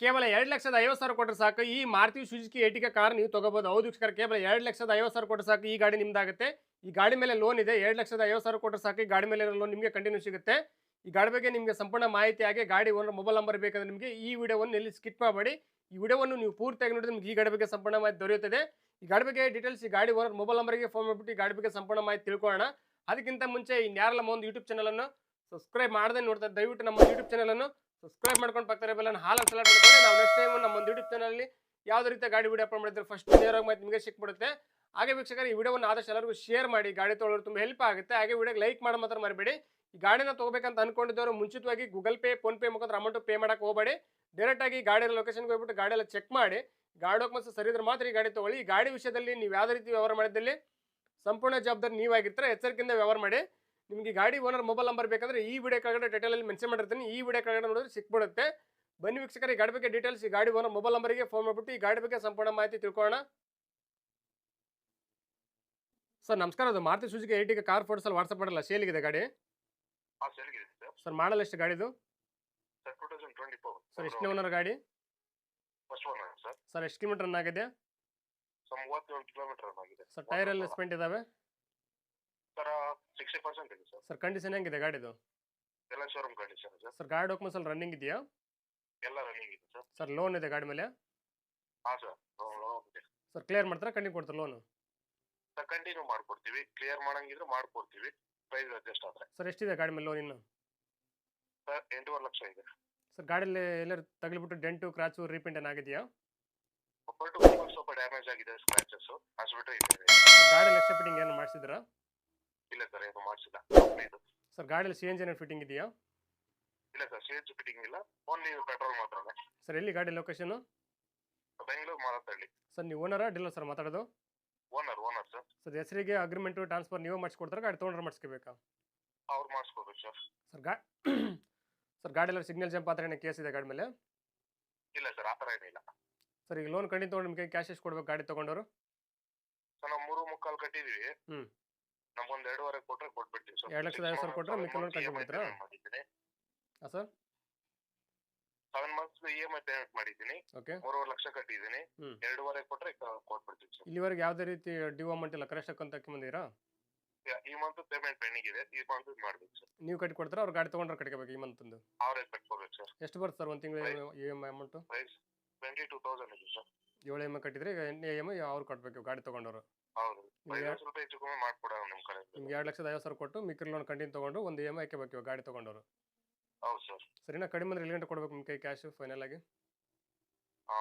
ಕೇವಲ ಎರಡು ಲಕ್ಷದ ಐವತ್ತು ಸಾವಿರ ಕೊಟ್ಟರೆ ಸಾಕು. ಈ ಮಾರುತಿ ಸುಜುಕಿ ಏಟಿಕ ಕಾರ್ ನೀವು ತಗೋಬಹುದು ಹೌದು ವೀಕ್ಷಕರ, ಕೇವಲ ಎರಡು ಲಕ್ಷದ ಐವತ್ತು ಸಾವಿರ ಕೊಟ್ಟರೆ ಸಾಕು. ಈ ಗಾಡಿ ನಿಮ್ದಾಗುತ್ತೆ. ಈ ಗಾಡಿ ಮೇಲೆ ಲೋನ್ ಇದೆ. ಎರಡು ಲಕ್ಷದ ಐವತ್ತು ಸಾವಿರ ಕೊಟ್ಟರೆ ಸಾಕು. ಈ ಗಾಡಿ ಮೇಲೆ ಲೋನ್ ನಿಮಗೆ ಕಂಟಿನ್ಯೂ ಸಿಗುತ್ತೆ. ಈ ಗಾಡಿ ಬಗ್ಗೆ ನಿಮಗೆ ಸಂಪೂರ್ಣ ಮಾಹಿತಿ ಆಗಿ ಗಾಡಿ ಓನರ್ ಮೊಬೈಲ್ ನಂಬರ್ ಬೇಕಾದ್ರೆ ನಿಮಗೆ ಈ ವಿಡಿಯೋವನ್ನು ಎಲ್ಲಿ ಸ್ಕಿಪ್ ಮಾಡಬೇಡಿ. ಈ ವಿಡಿಯೋವನ್ನು ನೀವು ಪೂರ್ತಿಯಾಗಿ ನೋಡಿದ್ರೆ ನಿಮಗೆ ಈ ಗಾಡಿ ಬಗ್ಗೆ ಸಂಪೂರ್ಣ ಮಾಹಿತಿ ದೊರೆಯುತ್ತದೆ. ಈ ಗಾಡಿ ಬಗ್ಗೆ ಡೀಟೇಲ್ಸ್ ಈ ಗಾಡಿ ಓನರ್ ಮೊಬೈಲ್ ನಂಬರ್ಗೆ ಫೋನ್ ಮಾಡಿಬಿಟ್ಟು ಗಾಡಿ ಬಗ್ಗೆ ಸಂಪೂರ್ಣ ಮಾಹಿತಿ ತಿಳ್ಕೊಳ್ಳೋಣ. ಅದಕ್ಕಿಂತ ಮುಂಚೆ ಇನ್ಯಾರಲ್ಲ ಒಂದು ಯೂಟ್ಯೂಬ್ ಚಾನಲನ್ನು ಸಬ್ಸ್ಕ್ರೈಬ್ ಮಾಡದೆ ನೋಡ್ತಾರೆ ದಯವಿಟ್ಟು ನಮ್ಮ ಯೂಟ್ಯೂಬ್ ಚಾನಲನ್ನು ಸಬ್ಸ್ಕ್ರೈಬ್ ಮಾಡ್ಕೊಂಡು ಪಕ್ಕದ ಬೆಲ್ಲ ಹಾಲು ಸೆಲೆಕ್ಟ್ ಮಾಡ್ಕೊಂಡು ನಾವು ನೆಕ್ಸ್ಟ್ ಟೈಮ್ ನಮ್ಮ ಒಂದು ಯೂಟ್ಯೂಬ್ ಚಾನಲಲ್ಲಿ ಯಾವುದೇ ರೀತಿಯ ಗಾಡಿ ವಿಡಿಯೋ ಅಪ್ಲೋಡ್ ಮಾಡಿದ್ರೆ ಫಸ್ಟ್ ನೇರವಾಗಿ ಮತ್ತೆ ನಿಮಗೆ ಸಿಕ್ಬಿಡುತ್ತೆ. ಹಾಗೆ ವೀಕ್ಷಕರು, ಈ ವಿಡಿಯೋವನ್ನು ಆದಷ್ಟು ಎಲ್ಲರಿಗೂ ಶೇರ್ ಮಾಡಿ, ಗಾಡಿ ತೊಗೊಳ್ಳೋರು ತುಂಬ ಹೆಲ್ಪ್ ಆಗುತ್ತೆ. ಹಾಗೆ ವಿಡಿಯೋಗೆ ಲೈಕ್ ಮಾಡೋ ಮಾತ್ರ ಮರಿಬೇಡಿ. ಈ ಗಾಡಿನ ತಗೋಬೇಕಂತ ಅನ್ಕೊಂಡಿದ್ದವರು ಮುಂಚಿತವಾಗಿ ಗೂಗಲ್ ಪೇ ಫೋನ್ ಪೇ ಮುಖಾಂತರ ಅಮೌಂಟ್ ಪೇ ಮಾಡೋಕೆ ಹೋಗಬೇಡಿ. ಡೈರೆಕ್ಟ್ ಆಗಿ ಗಾಡಿ ಲೊಕೇಶನ್ಗೆ ಹೋಗ್ಬಿಟ್ಟು ಗಾಡಿ ಎಲ್ಲ ಚೆಕ್ ಮಾಡಿ. ಗಾಡಿ ಡಾಕ್ಯುಮೆಂಟ್ಸ್ ಸರಿ ಮಾತ್ರ ಈ ಗಾಡಿ ತೊಗೊಳ್ಳಿ. ಈ ಗಾಡಿ ವಿಷಯದಲ್ಲಿ ನೀವು ಯಾವುದೇ ರೀತಿ ವ್ಯವಹಾರ ಮಾಡಿದ್ದಲ್ಲಿ ಸಂಪೂರ್ಣ ಜವಾಬ್ದಾರಿ ನೀವಾಗಿರ್ತಾರೆ, ಎಚ್ಚರಿಕೆಯಿಂದ ವ್ಯವಹಾರ ಮಾಡಿ. ನಿಮಗೆ ಗಾಡಿ ಓನರ್ ಮೊಬೈಲ್ ನಂಬರ್ ಬೇಕಂದ್ರೆ ಈ ವಿಡಿಯೋ ಕೆಳಗಡೆ ಡೀಟೇಲಲ್ಲಿ ಮೆನ್ಷನ್ ಮಾಡಿರ್ತೀನಿ. ಈ ವಿಡಿಯೋ ಕೆಳಗಡೆ ನೋಡಿದ್ರೆ ಸಿಕ್ಬಿಡುತ್ತೆ. ಬನ್ನಿ ವೀಕ್ಷಕರ ಈ ಗಾಡಿ ಬಗ್ಗೆ ಡೀಟೇಲ್ಸ್ ಈ ಗಾಡಿ ಓನರ್ ಮೊಬೈಲ್ ನಂಬರ್ಗೆ ಫೋನ್ ಮಾಡಿಬಿಟ್ಟು ಈ ಗಾಡಿ ಬಗ್ಗೆ ಸಂಪೂರ್ಣ ಮಾಹಿತಿ ತಿಳ್ಕೊಳ್ಳೋಣ. ಸರ್ ನಮಸ್ಕಾರ ಅದು ಮಾರುತಿ ಸುಜುಕಿ ಏಟಿಗೆ ಕಾರ್ ಫೋಟೋಸಲ್ಲಿ ವಾಟ್ಸಪ್ ಮಾಡಲ್ಲ ಸೇಲಿಗಿದೆ ಗಾಡಿ? ಸರ್. ಮಾಡಲ್ಲ ಎಷ್ಟು ಗಾಡಿದು? Sir two thousand twenty four sir ಎಷ್ಟನೇ ಓನರ್ ಗಾಡಿ? ಸರ್. ಎಷ್ಟು ಕಿಲೋಮೀಟರ್ ಆಗಿದೆ? ಸರ್ ಟೈರ್ ಎಲ್ಲ ಸ್ಪೆಂಟ್ ಇದಾವೆ? ಸರ್ ಸಿಕ್ಸ್ಟಿ ಪರ್ಸೆಂಟ್ ಇದೆ ಸರ್. ಸರ್ ಕಂಡೀಷನ್ ಹೆಂಗಿದೆ ಗಾಡಿದು? ಎಲ್ಲ ಶೋರೂಮ್ ಕಂಡೀಷನ್ ಸರ್. ಸರ್ ಗಾಡಿ ಡಾಕ್ಯುಮೆಂಟ್ಸ್ ಅಲ್ಲಿ ರನ್ನಿಂಗ್ ಇದೆಯಾ? ಎಲ್ಲ ರನ್ನಿಂಗ್ ಇದೆ ಸರ್. ಸರ್ ಲೋನ್ ಇದೆ ಗಾಡಿ ಮೇಲೆ? ಹಾಂ ಸರ್ ಲೋನ್ ಇದೆ. ಸರ್ ಕ್ಲಿಯರ್ ಮಾಡ್ತಾರಾ ಕಂಡಿ ಕೊಡ್ತಾರೆ ಲೋನು ಸರ್ ಕಂಟಿನ್ಯೂ ಮಾಡ್ಕೊಡ್ತೀವಿ. ಕ್ಲಿಯರ್ ಮಾಡಂಗಿದ್ರೆ ಮಾಡ್ಕೊಡ್ತೀವಿ. ಪ್ರೈಸ್ ಅಡ್ಜಸ್ಟ್ ಆದರೆ. ಸರ್ ಎಷ್ಟಿದೆ ಗಾಡಿ ಮೇಲೆ ಲೋನ್ ಇನ್ನು? ಸರ್ ಎಂಟೂವರೆ ಲಕ್ಷ ಇದೆ. ಸರ್ ಗಾಡಿಯಲ್ಲಿ ಎಲ್ಲರೂ ತಗಲಿಬಿಟ್ಟು ಡೆಂಟು ಕ್ರಾಚು ರೀಪೇಂಟ್ ಏನಾಗಿದೆಯಾ ಒಬ್ಬಟ್ಟು ಸ್ವಲ್ಪ ಡ್ಯಾಮೇಜ್ ಆಗಿದೆ ಸ್ಕ್ರಾಚಸ್ ಅಷ್ಟು ಇದೆ ಗಾಡಿ ಲಕ್ಷ ಫಿಟ್ಟಿಂಗ್ ಏನು ಮಾಡಿಸಿದ್ರಾ ಇಲ್ಲ ಸರ್ ಏನು ಮಾಡಿಸಿಲ್ಲ. ಇದು ಸರ್ ಗಾಡಿಯಲ್ಲಿ ಸಿ ಜಿ ಫಿಟ್ಟಿಂಗ್ ಇದೆಯಾ? ಇಲ್ಲ ಸರ್ ಸಿ ಎಚ್ ಫಿಟ್ಟಿಂಗ್ ಇಲ್ಲ. ಓನ್ಲಿ ಪೆಟ್ರೋಲ್ ಮಾತ್ರ ಸರ್ ಎಲ್ಲಿ ಗಾಡಿ ಲೊಕೇಶನ್ ಬೆಂಗಳೂರು ಮಾರತ್ತಳ್ಳಿ ಸರ್ ನೀವು ಓನರಾ ಡೀಲರ್ ಸರ್ ಮಾತಾಡೋದು? Owner owner sir. ಸರ್ ಹೆಸರಿಗೆ ಅಗ್ರಿಮೆಂಟು ಟ್ರಾನ್ಸ್ಫರ್ ನೀವೇ ಮಾಡಿಸ್ಕೊಡ್ತಾರೆ ಗಾಡಿ ತೊಗೊಂಡ್ರೆ ಮಾಡಿಸ್ಕೋಬೇಕಾ? ಅವ್ರು ಮಾಡಿಸ್ಕೋಬೇಕು ಸರ್. ಸರ್ ಗಾ ಸರ್ ಗಾಡಿ ಎಲ್ಲ ಸಿಗ್ನಲ್ ಜಂಪ್ ಆ ಥರ ಏನೋ ಕೇಸ್ ಇದೆ ಗಾಡಿ ಮೇಲೆ? ಇಲ್ಲ ಸರ್ ಆ ಥರ ಏನಿಲ್ಲ. ಸರ್ ಈಗ ಲೋನ್ ಕಂಡಿ ತೊಗೊಂಡು ನಿಮಗೆ ಕ್ಯಾಶ್ ಎಷ್ಟು ಕೊಡ್ಬೇಕು ಗಾಡಿ ತೊಗೊಂಡವರು? ಸರ್ ನಾವು ಮೂರು ಮುಕ್ಕಾಲು ಕಟ್ಟಿದ್ದೀವಿ. ಹ್ಮ್. ನಮ್ಗೊಂದು ಎರಡೂವರೆ ಕೊಟ್ರೆ ಕೊಟ್ಬಿಡ್ತೀವಿ. ಸರ್ ಎರಡ್ ಲಕ್ಷದ ಐವತ್ತು ಸಾವಿರ ಕೊಟ್ರೆ ಮಿಕ್ಕ loan ಕಟ್ಟಿ ಬಿಡ್ತೀರಾ? ಮಾಡಿದ್ದೀನಿ. ಹಾಂ sir? Seven months E I payment ಮಾಡಿದ್ದೀನಿ. ಓಕೆ ಮೂರುವರೆ ಲಕ್ಷ ಕಟ್ಟಿದ್ದೀನಿ. ಹ್ಮ್. ಎರಡೂವರೆ ಕೊಟ್ರೆ ಕ- ಕೊಟ್ಬಿಡ್ತೀವಿ. ಸರ್ ಇಲ್ಲಿವರೆಗೆ ಯಾವುದೇ ರೀತಿ ಡ್ಯೂ ಅಮೌಂಟ್ ಇಲ್ಲ ಕರೆಕ್ಟ್ ಅಂತ ಹಾಕೊಂಬಂದಿರಾ ಯಾ- ಈ ಮಂತ್ ಪೇಮೆಂಟ್ ಪೆಂಡಿಂಗ್ ಇದೆ. ಈ ಮಂತ್ ಮಾಡ್ಬೇಕು ಸರ್ ನೀವು ಕಟ್ಟಿ ಕೊಡ್ತಾರೆ ಅವ್ರು ಗಾಡಿ ತೊಗೊಂಡ್ರೆ ಕಟ್ಕೋಬೇಕು ಈ ಮಂತ್ ಮಂತಂದು ಅವರೇ ಕಟ್ಕೋಬೇಕು ಸರ್ ಎಷ್ಟು ಬರುತ್ತೆ ಸರ್ ಒಂದು ತಿಂಗಳು E M I amount price twenty two thousand ಇದೆ ಸರ್ ಏಳು ಎಂ ಐ ಕಟ್ಟಿದ್ರೆ ಈಗ ಎಂಟನೇ ಎಂ ಐ ಅವ್ರು ಕಟ್ಟಬೇಕು ಗಾಡಿ ತಗೊಂಡವರು. ಹೌದು. ನಿಮ್ಗೆ ಐವತ್ತು ರೂಪಾಯಿ ಹೆಚ್ಚು ಕಮ್ಮಿ ಮಾಡ್ಕೊಡೋಣ ನಿಮ್ಮ ಕಡೆ ನಿಮ್ಗೆ ಎರಡು ಲಕ್ಷದ ಐವತ್ತು ಸಾವಿರ ಕೊಟ್ಟು ಮಿಕ್ಕಿ ಲೋನ್ ಕಂಟಿನ್ಯೂ ತಗೊಂಡು ಒಂದು ಇ ಎಂ ಐ ಹಾಕಬೇಕು ಇವಾಗ ಗಾಡಿ ತಗೊಂಡವರು. ಹೌದು ಸರ್. ಸರಿನಾ? ಕಡಿಮೆ ಅಂದ್ರೆ ಎಲ್ಲಿ ಗಂಟೆ ಕೊಡ್ಬೇಕು ನಿಮ್ಮ ಕೈ ಕ್ಯಾಶು ಫೈನಲ್ ಆಗಿ?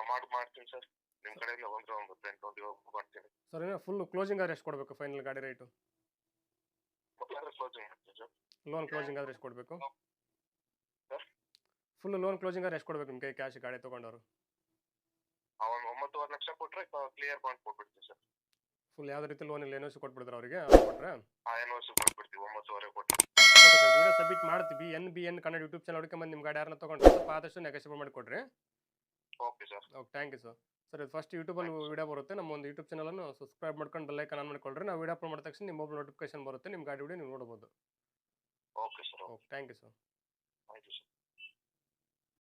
ಮಾಡಿ ಮಾಡ್ತೀನಿ ಸರ್. ನಿಮ್ಮ ಕಡೆಯಿಂದ ಬಂದ್ರೆ ಒಂದು ಟೆನ್ ಟ್ವೆಂಟಿ ಮಾಡ್ತೀನಿ ಸರ್ ಏನೋ ಫುಲ್ ಕ್ಲೋಸಿಂಗ್ ಆದ್ರೆ ಎಷ್ಟು ಕೊಡಬೇಕು ಫೈನಲ್ ಗಾಡಿ rate closing sir. Loan closing ಆದ್ರೆ ಎಷ್ಟು ಕೊಡಬೇಕು? ಫುಲ್ ಲೋನ್ ಕ್ಲೋಸಿಂಗ್ ಆದ್ರೆ ಎಷ್ಟು ಕೊಡ್ಬೇಕು ನಿಮ್ಮ ಕೈ ಕ್ಯಾಶ್ ಗಾಡಿ ತೊಗೊಂಡವರು? ಅವನು ಒಂಬತ್ತುವರೆ ಲಕ್ಷ ಕೊಟ್ರೆ ಕ್ಲಿಯರ್ ಬಾಂಡ್ ಕೊಟ್ಬಿಡ್ತೀವಿ ಸರ್. ಫುಲ್ ಯಾವ್ದು ರೀತಿ ಲೋನ್ ಇಲ್ಲ ಸಿ ಕೊಟ್ಬಿಡ್ತಾರೆ ಅವರಿಗೆ ಕೊಟ್ರೆ? ಆ ಎನ್ ಸಿ ಕೊಟ್ಬಿಡ್ತೀವಿ ಒಂಬತ್ತುವರೆ ಕೊಟ್ಟು ವಿಡಿಯೋ ಸಬ್ಮಿಟ್ ಮಾಡ್ತೀವಿ. N B N Kannada YouTube channel ಹುಡ್ಕೊಂಬಂದು ನಿಮ್ಮ ಗಾಡಿ ಯಾರನ್ನ ತೊಗೊಂಡ್ರೆ ಸ್ವಲ್ಪ ಆದಷ್ಟು ನೆಗೋಷಿಯೇಟ್ ಮಾಡಿ ಕೊಡ್ರಿ. Okay sir okay thank you sir sir ಇದು ಫಸ್ಟ್ ಯೂಟ್ಯೂಬಲ್ಲಿ ವಿಡಿಯೋ ಬರುತ್ತೆ. ನಮ್ಮ ಒಂದು ಯೂಟ್ಯೂಬ್ ಚಾನಲನ್ನು ಸಬ್ಸ್ಕ್ರೈಬ್ ಮಾಡ್ಕೊಂಡು ಬೆಲ್ಲೈಕನ್ ಆನ್ ಮಾಡ್ಕೊಳ್ರಿ. ನಾವು ವಿಡಿಯೋ ಅಪ್ಲೋಡ್ ಮಾಡಿದ ತಕ್ಷಣ ನಿಮ್ಮ ಮೊಬೈಲ್ ನೋಟಿಫಿಕೇಶನ್ ಬರುತ್ತೆ. ನಿಮ್ಮ ಗಾಡಿ ವಿಡಿಯೋ ನೀವು ನೋಡ್ಬೋದು. Okay sir okay thank you sir ಆಯ್ತು ಸರ್